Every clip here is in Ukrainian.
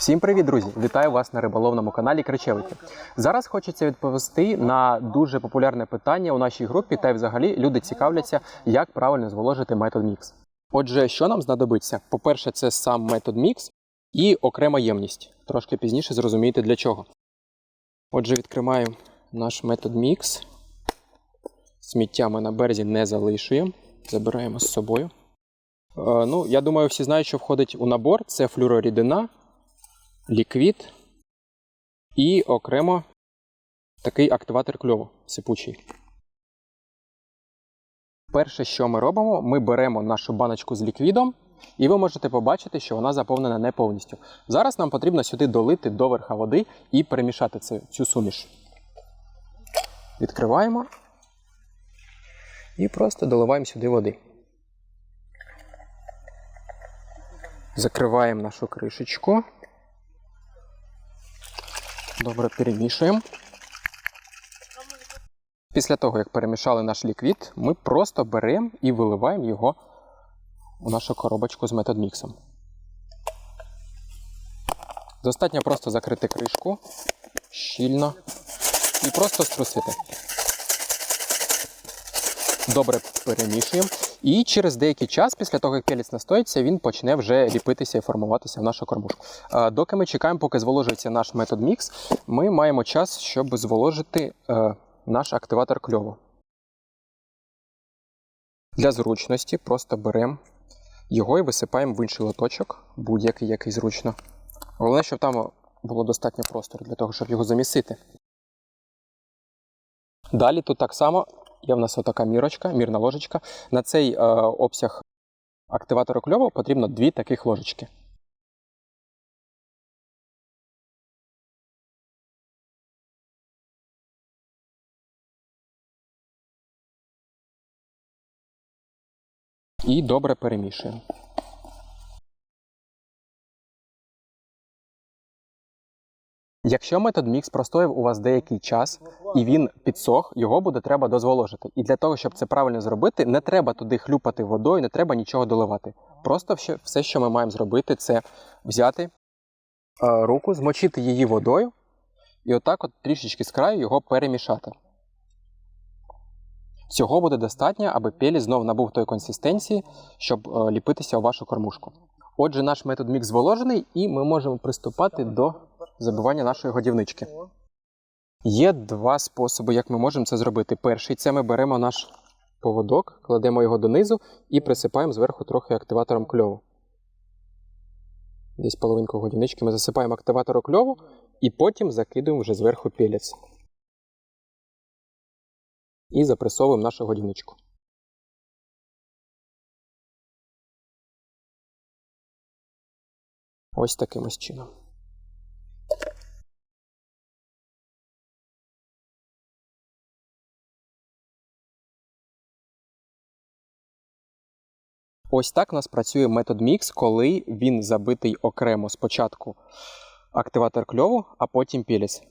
Всім привіт, друзі! Вітаю вас на риболовному каналі Кричевики. Зараз хочеться відповісти на дуже популярне питання у нашій групі, та й взагалі люди цікавляться, як правильно зволожити метод мікс. Отже, що нам знадобиться? По-перше, це сам метод мікс і окрема ємність. Трошки пізніше зрозумієте для чого. Отже, відкриваємо наш метод мікс. Сміття ми на березі не залишуємо. Забираємо з собою. Е, ну, я думаю, всі знають, що входить у набор: це флюрорідина, ліквід і окремо такий активатор кльову сипучий. Перше, що ми робимо, ми беремо нашу баночку з ліквідом, і ви можете побачити, що вона заповнена не повністю. Зараз нам потрібно сюди долити до верха води і перемішати цю, цю суміш. Відкриваємо і просто доливаємо сюди води. Закриваємо нашу кришечку. Добре перемішуємо. Після того, як перемішали наш ліквід, ми просто беремо і виливаємо його у нашу коробочку з методміксом. Достатньо просто закрити кришку щільно і просто струсити. Добре перемішуємо. І через деякий час, після того, як пелець настоїться, він почне вже ліпитися і формуватися в нашу кормушку. Доки ми чекаємо, поки зволожується наш метод мікс, ми маємо час, щоб зволожити е, наш активатор кльову. Для зручності просто беремо його і висипаємо в інший лоточок, будь-який, який зручно. Головне, щоб там було достатньо простору для того, щоб його замісити. Далі тут так само є в нас отака мірочка, мірна ложечка. На цей е, обсяг активатора кльову потрібно дві таких ложечки. І добре перемішуємо. Якщо метод мікс простояв у вас деякий час і він підсох, його буде треба дозволожити. І для того, щоб це правильно зробити, не треба туди хлюпати водою, не треба нічого доливати. Просто все- все, що ми маємо зробити, це взяти е, руку, змочити її водою і отак, от трішечки з краю його перемішати. Цього буде достатньо, аби пелі знов набув тої консистенції, щоб е, ліпитися у вашу кормушку. Отже, наш метод мікс зволожений, і ми можемо приступати до забивання нашої годівнички. Є два способи, як ми можемо це зробити. Перший це ми беремо наш поводок, кладемо його донизу і присипаємо зверху трохи активатором кльову. Десь половинку годівнички ми засипаємо активатором кльову і потім закидуємо вже зверху пелець. І запресовуємо нашу годівничку. Ось таким ось чином. Ось так у нас працює метод мікс, коли він забитий окремо спочатку активатор кльову, а потім піліс.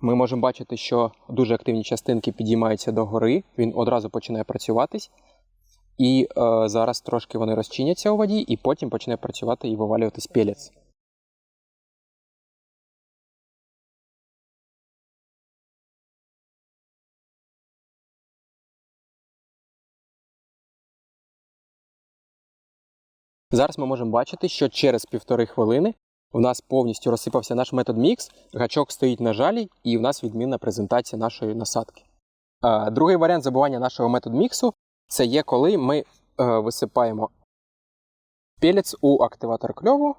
Ми можемо бачити, що дуже активні частинки підіймаються догори, він одразу починає працюватись. І е, зараз трошки вони розчиняться у воді, і потім почне працювати і вивалюватись пелець. Зараз ми можемо бачити, що через півтори хвилини у нас повністю розсипався наш метод мікс, гачок стоїть на жалі, і у нас відмінна презентація нашої насадки. Другий варіант забування нашого метод міксу це є коли ми е, висипаємо пелець у активатор кльову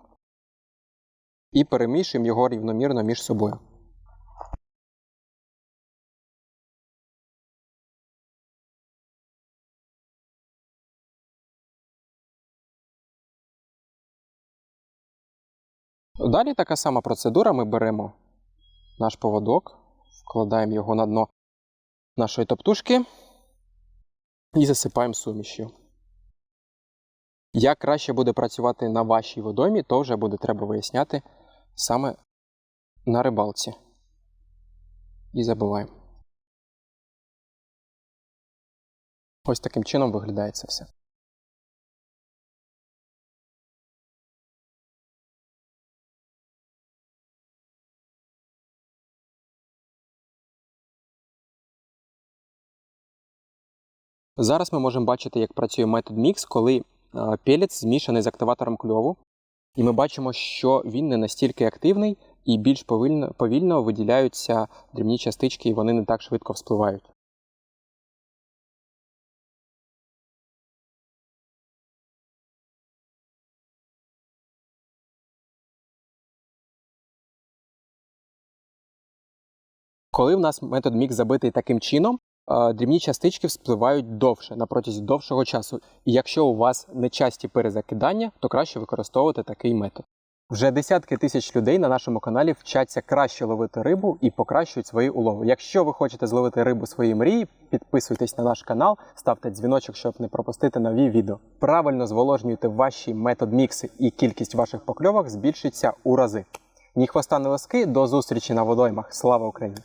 і перемішуємо його рівномірно між собою. Далі така сама процедура. Ми беремо наш поводок, вкладаємо його на дно нашої топтушки і засипаємо сумішю. Як краще буде працювати на вашій водоймі, то вже буде треба виясняти саме на рибалці. І забиваємо. Ось таким чином виглядає це все. Зараз ми можемо бачити, як працює метод мікс, коли е, пелець змішаний з активатором кльову. І ми бачимо, що він не настільки активний і більш повільно, повільно виділяються дрібні частички, і вони не так швидко вспливають. Коли в нас метод мікс забитий таким чином, дрібні частички вспливають довше на протязі довшого часу. І якщо у вас нечасті перезакидання, то краще використовувати такий метод. Вже десятки тисяч людей на нашому каналі вчаться краще ловити рибу і покращують свої улови. Якщо ви хочете зловити рибу своєї мрії, підписуйтесь на наш канал, ставте дзвіночок, щоб не пропустити нові відео. Правильно зволожнюйте ваші метод мікси і кількість ваших покльовок збільшиться у рази. Ні хвоста, ні лоски, до зустрічі на водоймах. Слава Україні!